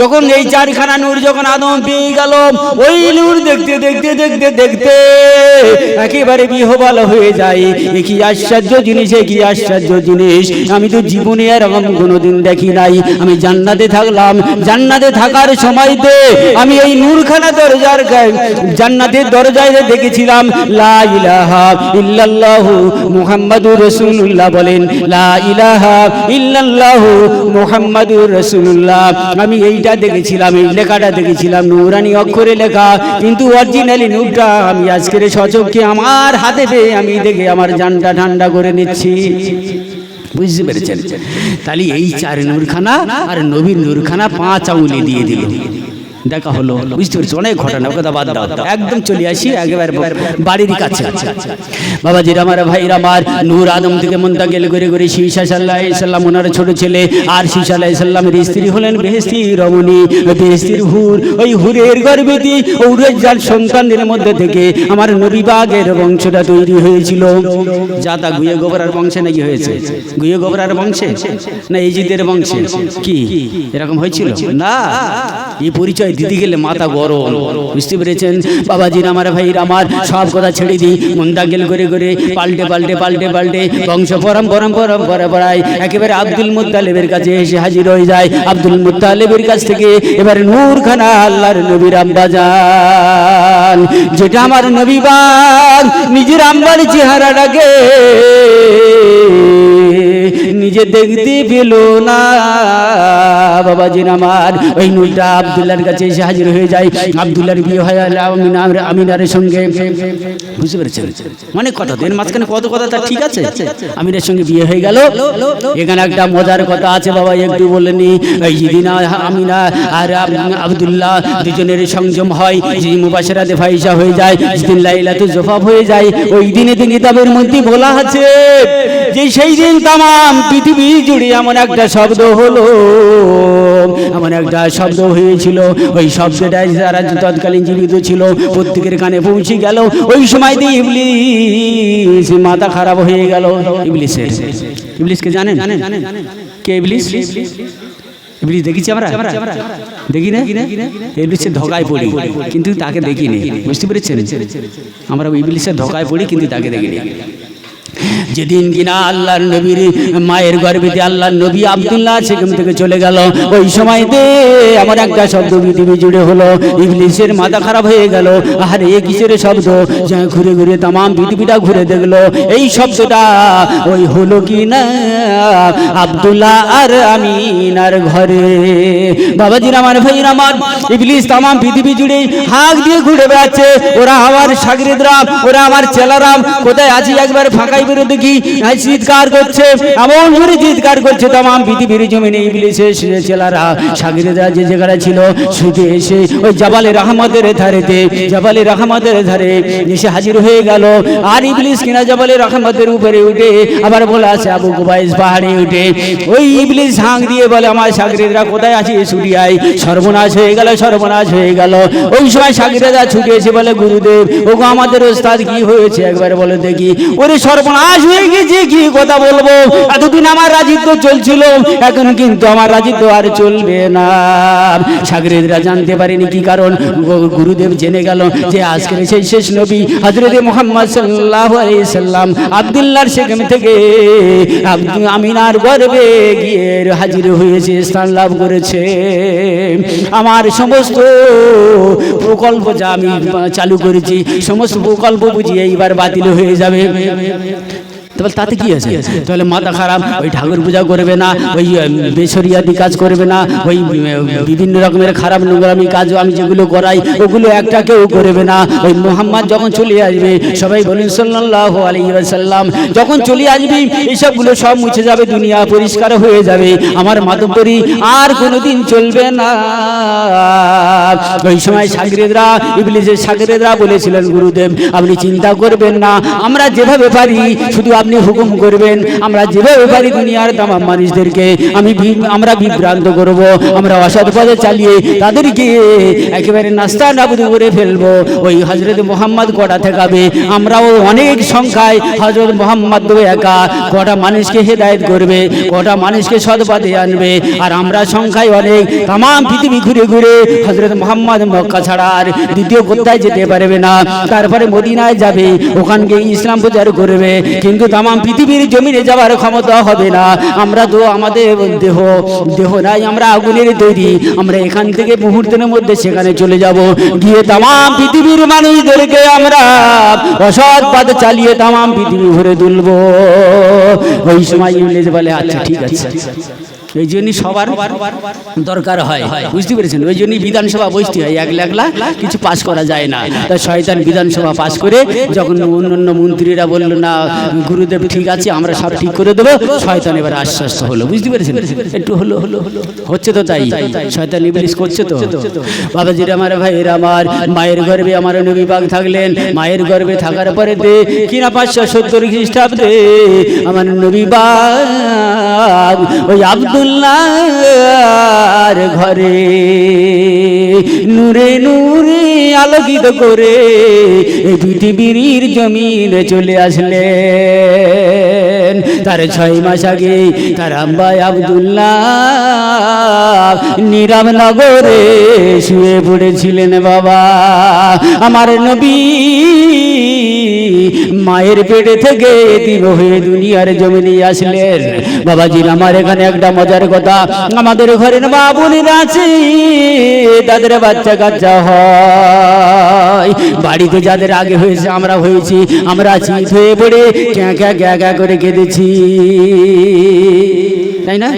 যখন এই চারখানা নূর যখন আদম পেয়ে গেল, ওই নূর দেখতে দেখতে দেখতে দেখতে একেবারে বিহবাল হয়ে যায়। কি আশ্চর্য জিনিস কি আশ্চর্য জিনিস। আমি তো জীবনে কোনোদিন দেখি নাই। আমি জান্নাতে থাকলাম। জান্নাতে থাকার সময়তে আমি এই নূরখানা দরজার জান্নাতের দরজায় দেখেছিলাম, লা ইলাহা ইল্লাল্লাহু বলেন, লা ইলাহা মুহাম্মাদুর রসুল্লাহ আমি এইটা দেখেছিলাম, এই লেখাটা দেখেছিলাম, নৌরানি অক্ষরে লেখা, কিন্তু অরিজিনালি নুটা আমি আজকের সচককে আমার হাতে পেয়ে আমি দেখে আমার জানটা ঠান্ডা করে নিচ্ছি। বুঝতে পেরেছেন? তাহলে এই চার নূরখানা আর নবীর নূরখানা পাঁচ আঙুলে দিয়ে দিল। দেখা হলো, বুঝতে পেরেছি? অনেক ঘটনা, ওকে বাদ দাও। একদম চলে আসি, একেবারে বাড়ির কাছে। বাবা জিরা আমার ভাইরা আমার নূর আদম থেকে মন্তাগেল করে করে শীষা সাল্লাহ সাল্লাম, ওনার ছোট ছেলে আর শীষা আল্লাহ সাল্লামের স্ত্রী হলেন বেহেস্তি রমণী। বেহেস্তির হুর, ওই হুরের গর্ভবতী ঔরের যার সন্তানদের মধ্যে থেকে আমার নবী বাগের বংশটা তৈরি হয়েছিল। যা তা গুয়ে গোবরার বংশে নাকি হয়েছে? গুয়ে গোবরার বংশে? না ইজিদের বংশে? কি? এরকম হয়েছিল? না। এই পরিচয় দিতে গেলে মাথা গরম। বুঝতে পেরেছেন? বাবাজির আমার ভাইর আমার সব কথা ছেড়ে দিই। মন্দাগেল করে করে পাল্টে পাল্টে পাল্টে পাল্টে। বংশ পরম পরম পরম পরে পড়ায় একেবারে আব্দুল মুত্তালেবের কাছে এসে হাজির হয়ে যায়। আব্দুল মুত্তালেবের কাছ থেকে এবারে নূর খানা আল্লাহর নবীর আব্বাজান। যেটা আমার নবী বাগ নিজের আম্বার চেহারাটাকে নিজে দেখতে পেল না। বাবাজির আমার, ওই নুরটা আবদুল্লার কাছে এসে হাজির হয়ে যায়। আবদুল্লার বিয়ে হয় আমিনার আমিনারের সঙ্গে। বুঝতে পেরেছেন? অনেক কথা তো, এর মাঝখানে কত কথা তা ঠিক আছে? আমিনের সঙ্গে বিয়ে হয়ে গেল। এখানে একটা মজার কথা আছে বাবা, একটু বলেনি এই যেদিন আমিনা আর আবদুল্লাহ দুজনের সংযম হয়। যেদিন মুবাসেরাতে ফাইসা হয়ে যায় যেদিন লাইলাতে জফাব হয়ে যায়। ওই দিনে দিন কিতাবের মধ্যে বলা আছে যে সেই দিন তামাম পৃথিবী জুড়ে এমন একটা শব্দ হলো। এমন একটা শব্দ হয়েছিল। ওই শব্দটাই যারা তৎকালীন জীবিত ছিল, প্রত্যেকের কানে পৌঁছে গেল। ওই সময় দিয়ে ইবলিস মাথা খারাপ হয়ে গেল। ইবলিসের। ইবলিসকে জানেন? কে পড়ি, কিন্তু তাকে দেখিনি। বুঝতে পেরেছেন? আমরা ইবলিসের ধোকায় পড়ি, কিন্তু তাকে দেখিনি। যেদিন কিনা আল্লাহর নবীর মায়ের গর্ভেতে আল্লাহর নবী আব্দুল্লাহ সেখান থেকে চলে গেল। ওই সময়তে আমার একটা শব্দ পৃথিবী জুড়ে হলো। ইংলিশের মাথা খারাপ হয়ে গেল। আর এ কিসের শব্দ? ঘুরে ঘুরে তাম পৃথিবীটা ঘুরে দেখল। এই শব্দটা ওই হলো কি না আব্দুল্লাহ আর আমিনার ঘরে। বাবাজির আমার ভাইয়ের আমার ইবলিস তাম পৃথিবী জুড়ে হাঁক দিয়ে ঘুরে বেড়াচ্ছে। ওরা আমার সাগরিদরা ওরা আমার চেলারাম। কোথায় আছি একবার ফাঁকাই বেরো দেখি আর চিৎকার করছে? এমন করে চিৎকার করছে তাম পৃথিবীর জমিনে ইবলিসে সাগরিদরা যে জায়গাটা ছিল, ছুটে এসে ওই ধারেতে ধারে এসে হাজির হয়ে গেল। আর ইবলিস কিনা উপরে উঠে, আবার বলে আছে আবু কুবাইস পাহাড়ে উঠে। ওই ইবলিস দিয়ে বলে, আমার কোথায় আছে ছুটিয়াই সর্বনাশ হয়ে গেল, সর্বনাশ হয়ে গেল। ওই সময় সাগরিদরা ছুটে এসে বলে, গুরুদেব, ওগো আমাদের ওস্তাদ কি হয়েছে? একবার বলে দেখি, ওরে সর্বনাশ হয়ে গেছে, কি কথা বলব? এতদিন আমার রাজিত্ব চলছিল, এখন কিন্তু আমার রাজিত্ব আর চলবে না। সাগরেদরা জানতে পারেনি কি কারণ গুরুদেব জেনে গেল যে আজকের সেই শেষ নবী হজরত মোহাম্মদ সাল্লাহ সাল্লাম আবদুল্লাহর সেখান থেকে আমিনার গর্বে গিয়ে হাজির হয়েছে, স্থান লাভ করেছে। আমার সমস্ত প্রকল্প যা আমি চালু করেছি, সমস্ত প্রকল্প বুঝি এইবার বাতিল হয়ে যাবে। তাহলে তাতে কি আছে? তাহলে মাথা খারাপ ওই ঠাকুর পূজা করবে না ওই বেসরিয়াদি কাজ করবে না ওই বিভিন্ন রকমের খারাপ নোংরামি কাজ আমি যেগুলো করাই ওগুলো একটা কেউ করবে না। ওই মোহাম্মদ যখন চলে আসবে সবাই বলেন সাল্লাল্লাহু আলাইহি ওয়াসাল্লাম যখন চলে আসবি এইসবগুলো সব মুছে যাবে দুনিয়া পরিষ্কার হয়ে যাবে। আমার মাতব্বরি আর কোনোদিন চলবে না। ওই সময় সাগরেদরা ইবলিসের সাগরেদরা বলেছিলেন গুরুদেব আপনি চিন্তা করবেন না আমরা যেভাবে পারি শুধু আপনি হুকুম করবেন, আমরা যেভাবে পারি দুনিয়ার তামাম মানুষদেরকে, আমি আমরা বিভ্রান্ত করব, আমরা অসৎ পথে চালিয়ে তাদেরকে একেবারে নাস্তা নাবুদ করে ফেলব। ওই হজরত মোহাম্মদ কটা ঠেকাবে? আমরাও অনেক সংখ্যায় হজরত মোহাম্মদ একা। কটা মানুষকে হেদায়েত করবে, কটা মানুষকে সৎ পথে আনবে? আর আমরা সংখ্যায় অনেক তাম পৃথিবী ঘুরে ঘুরে হজরত মোহাম্মদ মক্কা ছাড়া আর দ্বিতীয় কোথায় যেতে পারবে না? তারপরে মদিনায় যাবে ওখানকে ইসলাম প্রচার করবে। কিন্তু তাম পৃথিবীর জমিনে যাওয়ার ক্ষমতা হবে না। আমরা তো আমাদের দেহ দেহ নাই, আমরা আগুনের তৈরি। আমরা এখান থেকে মুহূর্তের মধ্যে সেখানে চলে যাব। গিয়ে তাম পৃথিবীর মানুষদেরকে আমরা অসৎ পথ চালিয়ে তাম পৃথিবী ঘুরে তুলব। ওই সময় ইংরেজ বলে আচ্ছা ঠিক আছে। এই জন্যই সবার দরকার হয়। বুঝতে পেরেছেন? ওই জন্যই বিধানসভা বসতে হয়। একলা একলা কিছু পাস করা যায় না। তাই শয়তান বিধানসভা পাস করে যখন অন্য অন্য মন্ত্রীরা বলল, না, গুরুদেব ঠিক আছে, আমরা সব ঠিক করে দেবো। শয়তান এবার আশ্বাস হলো। বুঝতে পেরেছেন? একটু হলো হলো হচ্ছে তো তাই। শয়তান ইবলিস করছে তো। বাবাজির আমার ভাই ভাইয়ের আমার, মায়ের গর্ভে আমার নবী পাক থাকলেন। মায়ের গর্ভে থাকার পরে দে কিনা পাঁচশো সত্তর খ্রিস্টাব্দে আমার নবী বাগ ওই আবদুল্লাহর ঘরে নূরে নূরে আলোকিত করে এই পৃথিবীর জমিনে চলে আসলেন। তার ছয় মাস আগে তার আব্বাই আবদুল্লাহ নিরামনগরে শুয়ে পড়েছিলেন বাবা। আমার নবী মায়ের পেটে থেকে এতিম হয়ে দুনিয়ার জমিনে আসলেন। বাবাজির আমার এখানে একটা মজার কথা। আমাদের ঘরের মা বোনেরা আছে, তাদের বাচ্চা কাচ্চা হয়। বাড়িতে যাদের আগে হয়েছে, আমরা হয়েছি, আমরা চিত হয়ে পড়ে ক্যাঁ ক্যা ক্যা ক্যা করে কেঁদেছি। তাই না?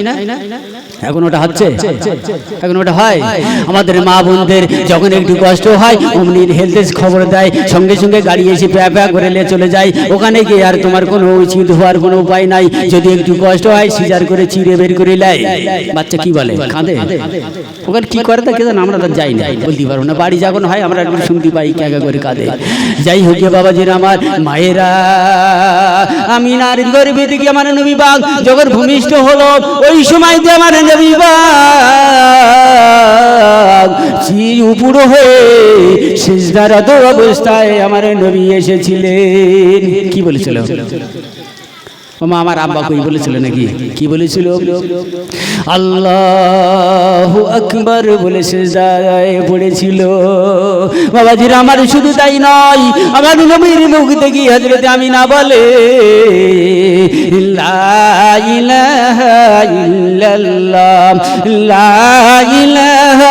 এখন ওটা হচ্ছে? এখন ওটা হয়? আমাদের মা বোনদের যখন একটু কষ্ট হয় অমনি হেলথ খবর দেয় সঙ্গে সঙ্গে গাড়ি এসে প্যা প্যা করে নিয়ে চলে যায়। ওখানে গিয়ে আর তোমার কোনো উচিত হওয়ার কোনো উপায় নাই। যদি একটু কষ্ট হয় সিজার করে চিড়ে বের করে নেয়। বাচ্চা কি বলে? কাঁদে? ওখানে কি করে তা কে জানে, আমরা তো যাই না। বলতে পারব না। বাড়ি যখন হয় আমরা একটু শুনতে পাই ক্যাকা করে কাঁদে। যাই হোক বাবাজির আমার মায়েরা আমি নারীর গর্ভে থেকে আমার নবী বাগ? যখন ভূমিষ্ঠ হলো ওই সময় দিয়ে আমার নবী বাগ চির উপর হয়ে শেষদারত অবস্থায় আমার নবী এসেছিলেন। কি বলেছিল? ওমা আমার আব্বা কই বলেছিল নাকি? কি বলেছিল? আল্লাহ আকবার বলে সেজদায় পড়েছিল। বাবাজির আমার শুধু তাই নয়, আমার নবীর মুখ থেকে হজরত আমি না বলে ইল্লাল্লাহ, লা ইলাহা